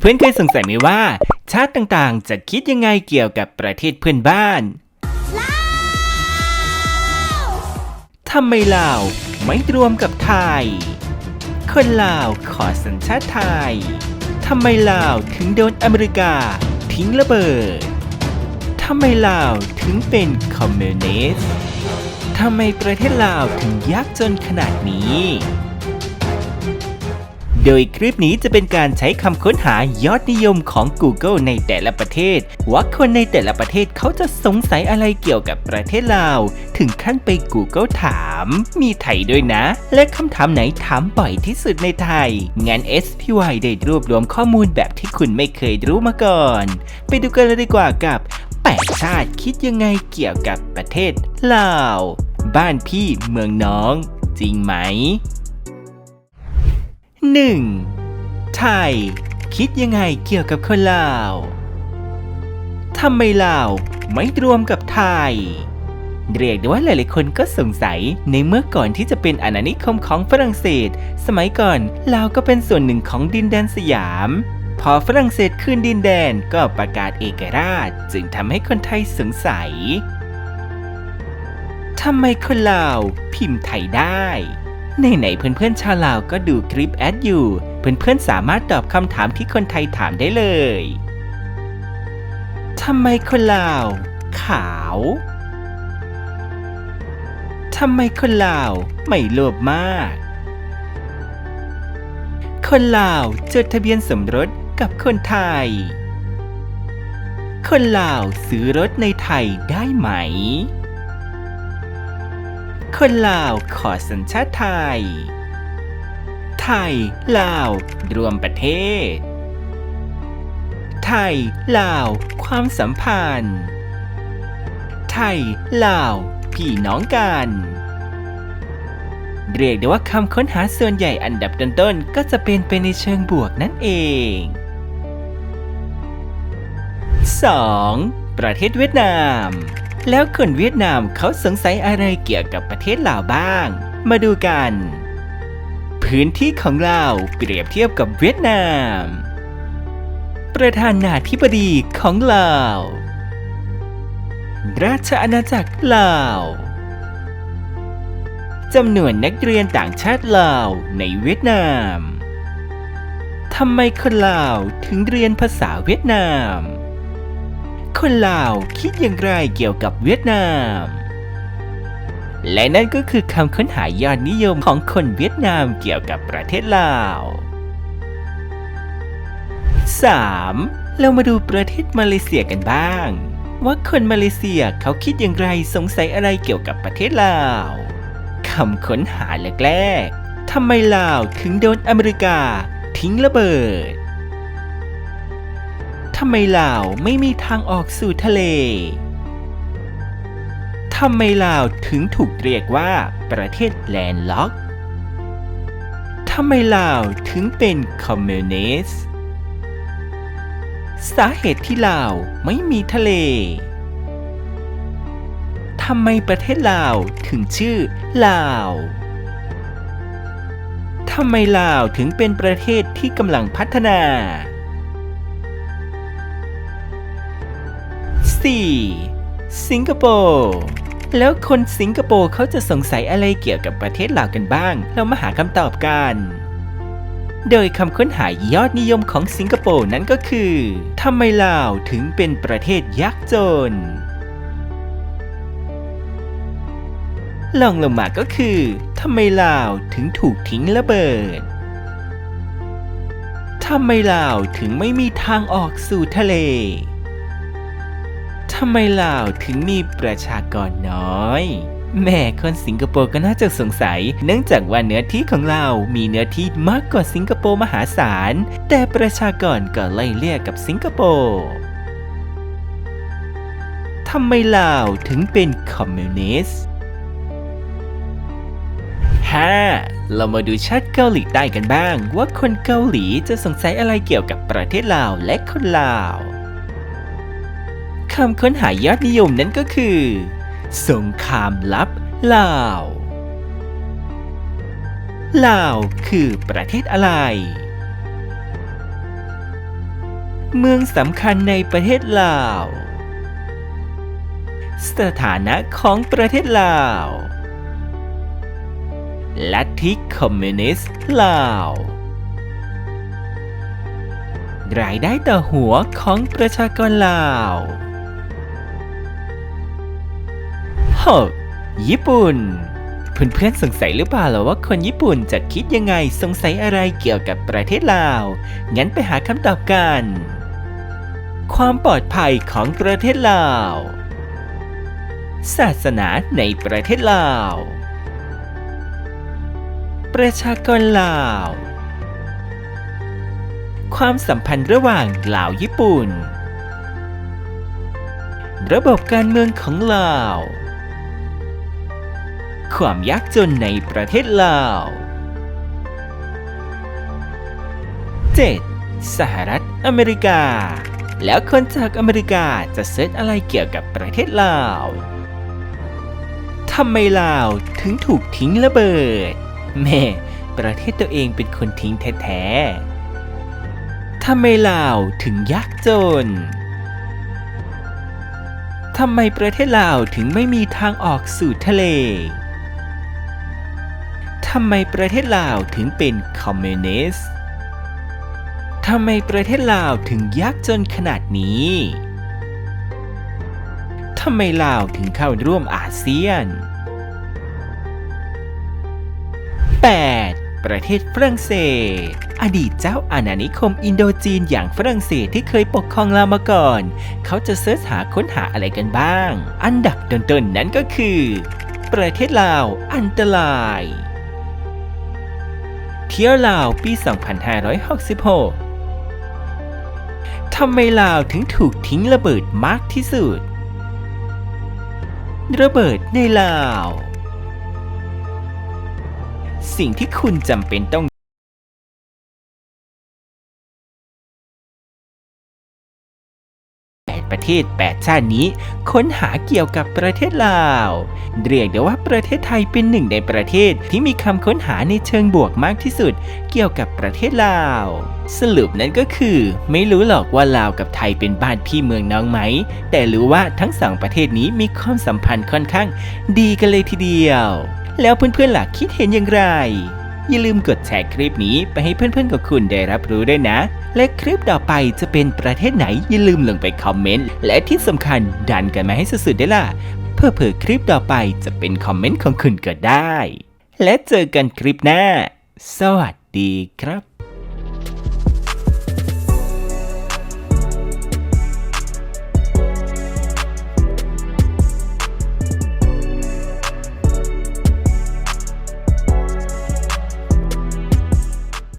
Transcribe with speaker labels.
Speaker 1: เพื่อนๆเคยสงสัยไหมว่า ชาติต่างๆ จะคิดยังไงเกี่ยวกับประเทศเพื่อนบ้านทำไมลาวไม่รวมกับไทย คนลาวขอสัญชาติไทย ทำไมลาวถึงโดนอเมริกาทิ้งระเบิด ทำไมลาวถึงเป็นคอมมิวนิสต์ ทำไมประเทศลาวถึงยากจนขนาดนี้ โดยคลิปนี้จะเป็นการใช้คำค้นหายอดนิยมของ Google ในแต่ละประเทศ ว่าคนในแต่ละประเทศเขาจะสงสัยอะไรเกี่ยวกับประเทศลาว ถึงขั้นไป Google ถาม มีไทยด้วยนะ และคำถามไหนถามบ่อยที่สุดในไทยงั้น SPY ได้รวบรวมข้อมูลแบบที่คุณไม่เคยรู้มาก่อน ไปดูกันเลยดีกว่ากับ 8 ชาติคิดยังไงเกี่ยวกับประเทศลาว บ้านพี่เมืองน้อง จริงไหม 1. ไทย คิดยังไงเกี่ยวกับคนลาวทำไมลาวไม่รวมกับไทย เรียกได้ว่าหลายๆคนก็สงสัยในเมื่อก่อนที่จะเป็นอาณานิคมของฝรั่งเศส สมัยก่อนลาวก็เป็นส่วนหนึ่งของดินแดนสยาม พอฝรั่งเศสคืนดินแดนก็ประกาศเอกราช จึงทำให้คนไทยสงสัยทำไมคนลาวพิมพ์ไทยได้ ไหนๆเพื่อนๆชาวลาวก็ดูคลิปแอดอยู่ เพื่อนๆสามารถตอบคำถามที่คนไทยถามได้เลยทำไมคนลาว ขาวทำไมคนลาวไม่โลภมาก คนลาวจดทะเบียนสมรสกับคนไทย คนลาวซื้อรถในไทยได้ไหม คนลาวขอสัญชาติไทย ไทย ลาว รวมประเทศ ไทย ลาว ความสัมพันธ์ ไทย ลาว พี่น้องกัน เรียกได้ว่าคำค้นหาส่วนใหญ่อันดับต้นๆก็จะเป็นไปในเชิงบวกนั่นเอง 2. ประเทศเวียดนาม แล้วคนเวียดนามเขาสงสัยอะไรเกี่ยวกับประเทศลาวบ้าง มาดูกัน พื้นที่ของลาวเปรียบเทียบกับเวียดนาม ประธานาธิบดีของลาว ราชอาณาจักรลาวจำนวนนักเรียนต่างชาติลาวในเวียดนาม ทำไมคนลาวถึงเรียนภาษาเวียดนาม คนลาวคิดอย่างไรเกี่ยวกับเวียดนาม และนั่นก็คือคำค้นหายอดนิยมของคนเวียดนามเกี่ยวกับประเทศลาว 3. เรามาดูประเทศมาเลเซียกันบ้าง ว่าคนมาเลเซียเขาคิดอย่างไรสงสัยอะไรเกี่ยวกับประเทศลาวคำค้นหาแรกๆทำไมลาวถึงโดนอเมริกา ทิ้งระเบิดำไมลาวไม่มีทางออกสู่ทะเล ทำไมลาวถึงถูกเรียกว่าประเทศแลนด์ล็อก ทำไมลาวถึงเป็นคอมมิวนิสต์ สาเหตุที่ลาวไม่มีทะเล ทำไมประเทศลาวถึงชื่อลาวทำไมลาวถึงเป็นประเทศที่กำลังพัฒนา 4. สิงคโปร์แล้วคนสิงคโปร์เขาจะสงสัยอะไรเกี่ยวกับประเทศลาวกันบ้าง เรามาหาคำตอบกัน โดยคำค้นหายอดนิยมของสิงคโปร์นั้นก็คือทำไมลาวถึงเป็นประเทศยากจนลองลงมาก็คือทำไมลาวถึงถูกทิ้งระเบิดทำไมลาวถึงไม่มีทางออกสู่ทะเลำไมลาวถึงมีประชากรน้อยแม่คนสิงคโปร์ก็น่าจะสงสัย เนื่องจากว่าเนื้อที่ของเรามีเนื้อที่มากกว่าสิงคโปร์มหาศาล แต่ประชากรก็ไล่เลี่ยกับสิงคโปร์ทำไมลาวถึงเป็นคอมมิวนิสต์ 5. เรามาดูชาติเกาหลีใต้กันบ้าง ว่าคนเกาหลีจะสงสัยอะไรเกี่ยวกับประเทศลาวและคนลาว คำค้นหายอดนิยมนั้นก็คือ สงครามลับลาวลาวคือประเทศอะไร เมืองสำคัญในประเทศลาว สถานะของประเทศลาวลัทธิคอมมิวนิสต์ลาว รายได้ต่อหัวของประชากรลาว ฮญี่ปุ่น เพื่อนๆสงสัยหรือเปล่าหรอว่าคนญี่ปุ่นจะคิดยังไงสงสัยอะไรเกี่ยวกับประเทศลาว งั้นไปหาคำตอบกัน ความปลอดภัยของประเทศลาว ศาสนาในประเทศลาว ประชากรลาว ความสัมพันธ์ระหว่างลาวญี่ปุ่น ระบบการเมืองของลาว ความยากจนในประเทศลาว 7. สหรัฐอเมริกา แล้วคนจากอเมริกาจะเซิร์ชอะไรเกี่ยวกับประเทศลาวทำไมลาวถึงถูกทิ้งระเบิด แม่ ประเทศตัวเองเป็นคนทิ้งแท้ๆทำไมลาวถึงยากจนทำไมประเทศลาวถึงไม่มีทางออกสู่ทะเล ทำไมประเทศลาวถึงเป็นคอมมิวนิสต์ ทำไมประเทศลาวถึงยากจนขนาดนี้ ทำไมลาวถึงเข้าร่วมอาเซียน 8. ประเทศฝรั่งเศส อดีตเจ้าอาณานิคมอินโดจีนอย่างฝรั่งเศสที่เคยปกครองลาวมาก่อน เขาจะเสิร์ชหาค้นหาอะไรกันบ้าง อันดับต้นๆนั้นก็คือ ประเทศลาวอันตราย เที่ยวลาวปี 2566 ทำไมลาวถึงถูกทิ้งระเบิดมากที่สุด ระเบิดในลาว สิ่งที่คุณจำเป็นต้อง ประเทศ 8 ชาตินี้ ค้นหาเกี่ยวกับประเทศลาว เรียกได้ว่าประเทศไทยเป็นหนึ่งในประเทศที่มีคำค้นหาในเชิงบวกมากที่สุด เกี่ยวกับประเทศลาว สรุปนั้นก็คือ ไม่รู้หรอกว่าลาวกับไทยเป็นบ้านพี่เมืองน้องไหม แต่รู้ว่าทั้งสองประเทศนี้มีความสัมพันธ์ค่อนข้าง ดีกันเลยทีเดียว แล้วเพื่อนๆล่ะคิดเห็นอย่างไร อย่าลืมกดแชร์คลิปนี้ไปให้เพื่อนๆกับคุณได้รับรู้ด้วยนะ และคลิปต่อไปจะเป็นประเทศไหนอย่าลืมลงไปคอมเมนต์ และที่สำคัญดันกันมาให้สุดๆได้ล่ะ เพื่อเผื่อคลิปต่อไปจะเป็นคอมเมนต์ของคุณก็ได้ และเจอกันคลิปหน้า สวัสดีครับ